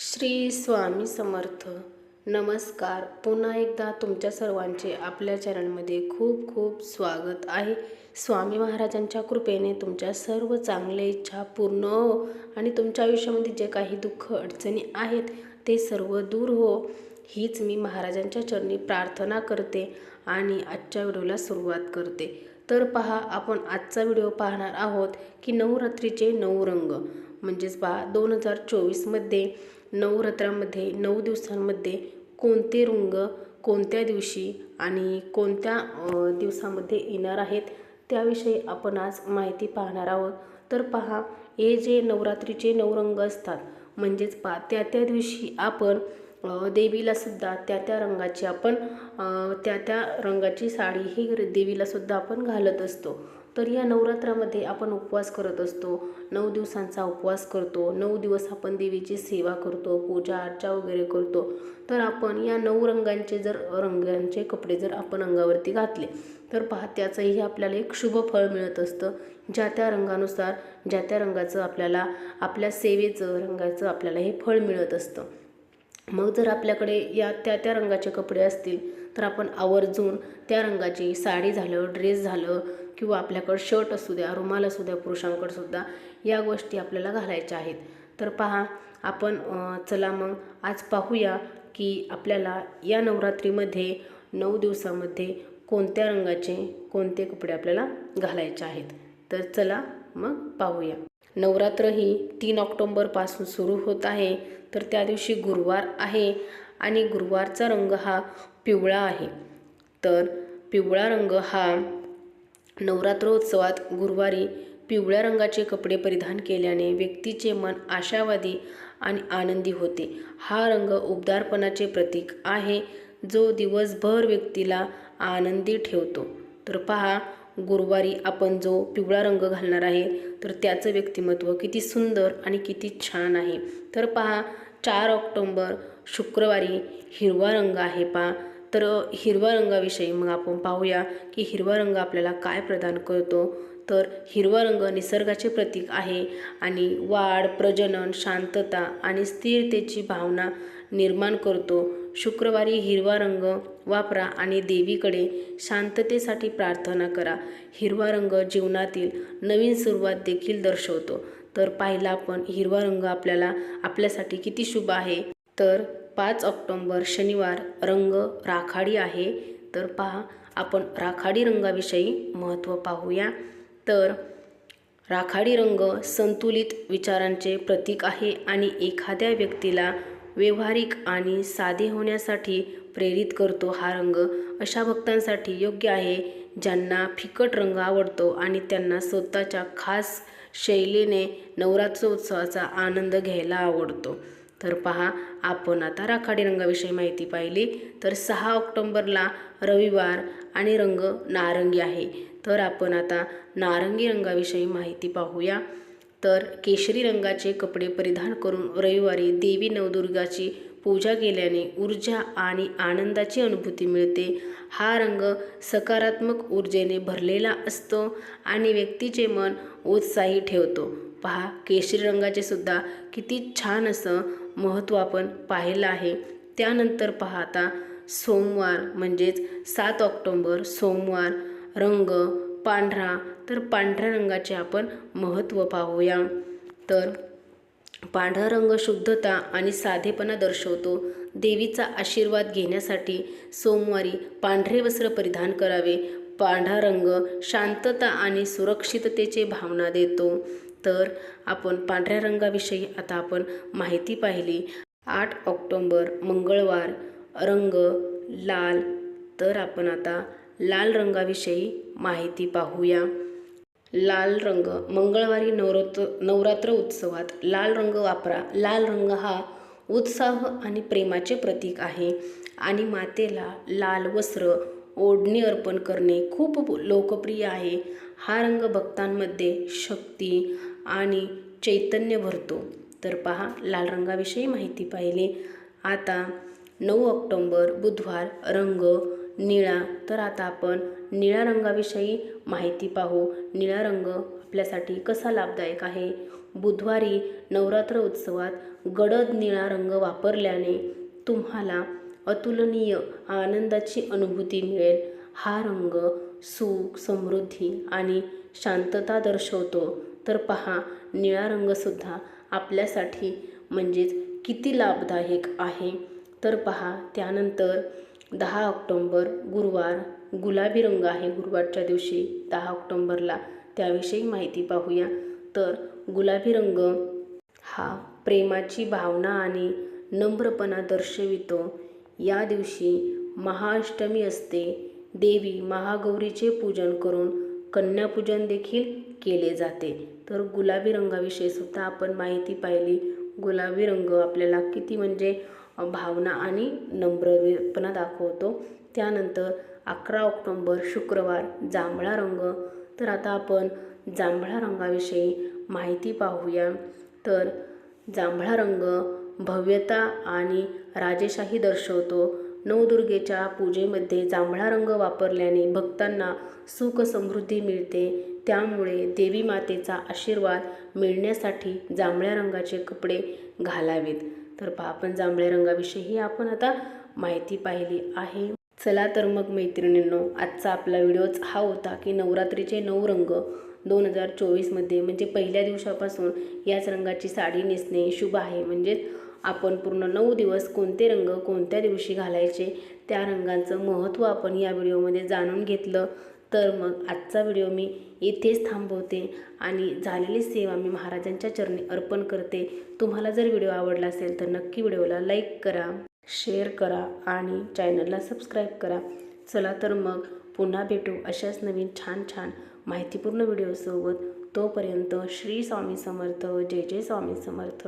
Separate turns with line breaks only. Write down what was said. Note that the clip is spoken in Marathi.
श्री स्वामी समर्थ. नमस्कार. पुन्हा एकदा तुमच्या सर्वांचे आपल्या चॅनलमध्ये खूप खूप स्वागत आहे. स्वामी महाराजांच्या कृपेने तुमच्या सर्व चांगल्या इच्छा पूर्ण हो आणि तुमच्या आयुष्यामध्ये जे काही दुःख अडचणी आहेत ते सर्व दूर हो. हीच मी महाराजांच्या चरणी प्रार्थना करते आणि आजच्या व्हिडिओला सुरुवात करते. तर पहा आपण आजचा व्हिडिओ पाहणार आहोत की नवरात्रीचे नऊ रंग. म्हणजेच पहा दोन हजार चोवीसमध्ये नवरात्रामध्ये नऊ दिवसांमध्ये कोणते रंग कोणत्या दिवशी आणि कोणत्या दिवसामध्ये येणार आहेत त्याविषयी आपण आज माहिती पाहणार आहोत. तर पहा हे जे नवरात्रीचे नऊ रंग असतात म्हणजेच पा त्या त्या दिवशी आपण देवीला सुद्धा त्या त्या रंगाची आपण त्या त्या रंगाची साडी ही देवीला सुद्धा आपण घालत असतो. तर या नवरात्रामध्ये आपण उपवास करत असतो. नऊ दिवसांचा उपवास करतो. नऊ दिवस आपण देवीची सेवा करतो पूजा अर्चा वगैरे करतो. तर आपण या नऊ रंगांचे जर रंगांचे कपडे जर आपण अंगावरती घातले तर पहा त्याचंही आपल्याला एक शुभ फळ मिळत असतं. ज्या त्या रंगानुसार ज्या त्या रंगाचं आपल्याला आपल्या सेवेचं रंगाचं आपल्याला हे फळ मिळत असतं. मग जर आपल्याकडे या त्या त्या रंगाचे कपडे असतील तर आपण आवर्जून त्या रंगाची साडी झालं ड्रेस झालं किंवा आपल्याकडं शर्ट असू द्या रुमाल असू द्या पुरुषांकडंसुद्धा या गोष्टी आपल्याला घालायच्या आहेत. तर पहा आपण चला मग आज पाहूया की आपल्याला या नवरात्रीमध्ये नऊ दिवसामध्ये कोणत्या रंगाचे कोणते कपडे आपल्याला घालायचे आहेत. तर चला मग पाहूया. नवरात्र ही तीन ऑक्टोंबरपासून सुरू होत आहे तर त्या दिवशी गुरुवार आहे आणि गुरुवारचा रंग हा पिवळा आहे. तर पिवळा रंग हा नवरात्रोत्सवात गुरुवारी पिवळ्या रंगाचे कपडे परिधान केल्याने व्यक्तीचे मन आशावादी आणि आनंदी होते. हा रंग उबदारपणाचे प्रतीक आहे जो दिवसभर व्यक्तीला आनंदी ठेवतो. तर पहा गुरुवारी आपण जो पिवळा रंग घालणार आहे तर त्याचं व्यक्तिमत्व किती सुंदर आणि किती छान आहे. तर पहा चार ऑक्टोंबर शुक्रवारी हिरवा रंग आहे पहा तर हिरवा रंगाविषयी मग आपण पाहूया की हिरवा रंग आपल्याला काय प्रदान करतो. तर हिरवा रंग निसर्गाचे प्रतीक आहे आणि वाढ प्रजनन शांतता आणि स्थिरतेची भावना निर्माण करतो. शुक्रवारी हिरवा रंग वापरा आणि देवीकडे शांततेसाठी प्रार्थना करा. हिरवा रंग जीवनातील नवीन सुरुवात देखील दर्शवतो. तर पाहिला आपण हिरवा रंग आपल्याला आपल्यासाठी किती शुभ आहे? तर पाच ऑक्टोंबर शनिवार रंग राखाडी आहे. तर पहा आपण राखाडी रंगाविषयी महत्त्व पाहूया. तर राखाडी रंग संतुलित विचारांचे प्रतीक आहे आणि एखाद्या व्यक्तीला व्यवहारिक आणि साधे होण्यासाठी प्रेरित करतो हा रंग. अशा भक्तांसाठी योग्य आहे ज्यांना फिकट रंग आवडतो आणि त्यांना स्वतःच्या खास शैलीने नवरात्रोत्सवाचा आनंद घ्यायला आवडतो. तर पहा आपण आता राखाडी रंगाविषयी माहिती पाहिली. तर सहा ऑक्टोंबरला रविवार आणि रंग नारंगी आहे. तर आपण आता नारंगी रंगाविषयी माहिती पाहूया. तर केशरी रंगाचे कपडे परिधान करून रविवारी देवी नवदुर्गाची पूजा केल्याने ऊर्जा आणि आनंदाची अनुभूती मिळते. हा रंग सकारात्मक ऊर्जेने भरलेला असतो आणि व्यक्तीचे मन उत्साही ठेवतो. पहा केशरी रंगाचे सुद्धा किती छान असं महत्त्व आपण पाहिलं आहे. त्यानंतर पहा आता सोमवार म्हणजेच सात ऑक्टोंबर सोमवार रंग पांढरा. तर पांढऱ्या रंगाचे आपण महत्त्व पाहूया. तर पांढरा रंग शुद्धता आणि साधेपणा दर्शवतो. देवीचा आशीर्वाद घेण्यासाठी सोमवारी पांढरे वस्त्र परिधान करावे. पांढरा रंग शांतता आणि सुरक्षिततेचे भावना देतो. तर आपण पांढऱ्या रंगाविषयी आता आपण माहिती पाहिली. आठ ऑक्टोंबर मंगळवार रंग लाल. तर आपण आता लाल रंगाविषयी माहिती पाहूया. लाल रंग मंगळवारी नवरात्र नवरात्र उत्सवात लाल रंग वापरा. लाल रंग हा उत्साह आणि प्रेमाचे प्रतीक आहे आणि मातेला लाल वस्त्र ओढणी अर्पण करणे खूप लोकप्रिय आहे. हा रंग भक्तांमध्ये शक्ती आणि चैतन्य भरतो. तर पहा लाल रंगाविषयी माहिती पाहिली. आता नऊ ऑक्टोंबर बुधवार रंग निळा. तर आता आपण निळ्या रंगाविषयी माहिती पाहू. निळा रंग आपल्यासाठी कसा लाभदायक आहे? बुधवारी नवरात्र उत्सवात गडद निळा रंग वापरल्याने तुम्हाला अतुलनीय आनंदाची अनुभूती मिळेल. हा रंग सुख समृद्धी आणि शांतता दर्शवतो. तर पहा निळा रंगसुद्धा आपल्यासाठी म्हणजेच किती लाभदायक आहे? तर पहा त्यानंतर दहा ऑक्टोंबर गुरुवार गुलाबी रंग आहे गुरुवारच्या दिवशी दहा ऑक्टोंबरला. त्याविषयी माहिती पाहूया. तर गुलाबी रंग हा प्रेमाची भावना आणि नम्रपणा दर्शवितो. या दिवशी महाअष्टमी असते. देवी महागौरीचे पूजन करून कन्यापूजन देखील केले जाते. तर गुलाबी रंगाविषयी सुद्धा आपण माहिती पाहिली. गुलाबी रंग आपल्याला किती म्हणजे भावना आणि नम्रपणा दाखवतो. त्यानंतर अकरा ऑक्टोंबर शुक्रवार जांभळा रंग. तर आता आपण जांभळा रंगाविषयी माहिती पाहूया. तर जांभळा रंग भव्यता आणि राजेशाही दर्शवतो. नवदुर्गेच्या पूजेमध्ये जांभळा रंग वापरल्याने भक्तांना सुख समृद्धी मिळते. त्यामुळे देवी मातेचा आशीर्वाद मिळण्यासाठी जांभळ्या रंगाचे कपडे घालावेत. तर पहा आपण जांभळ्या रंगाविषयी आपण आता माहिती पाहिली आहे. चला तर मग मैत्रिणींनो आजचा आपला व्हिडिओच हा होता की नवरात्रीचे नऊ रंग दोन हजार चोवीसमध्ये म्हणजे पहिल्या दिवसापासून याच रंगाची साडी नेसणे शुभ आहे. म्हणजेच आपण पूर्ण नऊ दिवस कोणते रंग कोणत्या दिवशी घालायचे त्या रंगांचं महत्त्व आपण या व्हिडिओमध्ये जाणून घेतलं. तर मग आजचा व्हिडिओ मी इथेच थांबवते आणि झालेली सेवा मी महाराजांच्या चरणी अर्पण करते. तुम्हाला जर व्हिडिओ आवडला असेल तर नक्की व्हिडिओला लाईक करा शेअर करा आणि चॅनलला सबस्क्राईब करा. चला तर मग पुन्हा भेटू अशाच नवीन छान छान माहितीपूर्ण व्हिडिओसोबत तोपर्यंत श्री स्वामी समर्थ जय जय स्वामी समर्थ.